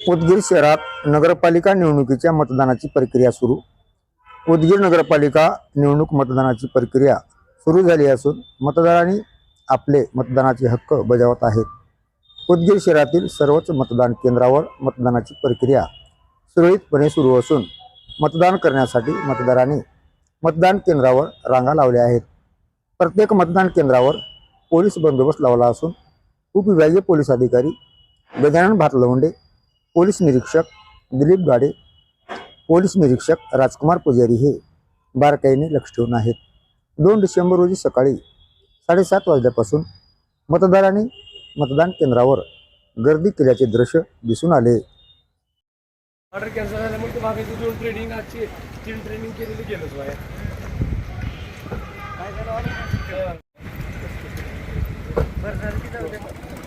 उदगीर शहरात नगरपालिका निवडणुकीच्या मतदानाची प्रक्रिया सुरू. उदगीर नगरपालिका निवडणूक मतदानाची प्रक्रिया सुरू झाली असून मतदारांनी आपले मतदानाचे हक्क बजावत आहेत. उदगीर शहरातील सर्वच मतदान केंद्रावर मतदानाची प्रक्रिया सुरळीतपणे सुरू असून मतदान करण्यासाठी मतदारांनी मतदान केंद्रावर रांगा लावल्या आहेत. प्रत्येक मतदान केंद्रावर पोलीस बंदोबस्त लावला असून उपविभागीय पोलीस अधिकारी गजानन भातलवंडे पोलीस निरीक्षक दिलीप गाडे पोलीस निरीक्षक राजकुमार पुजारी हे बारकाईने लक्ष ठेवून आहेत. दोन डिसेंबर रोजी सकाळी साडेसात वाजल्यापासून मतदारांनी मतदान केंद्रावर गर्दी केल्याचे दृश्य दिसून आले. ऑर्डर कॅन्सल झाल्यामुळे ते मागायची दोन ट्रेनिंग आजची तीन ट्रेनिंग केलेली गेलोच बाहेर. काय झालं? order?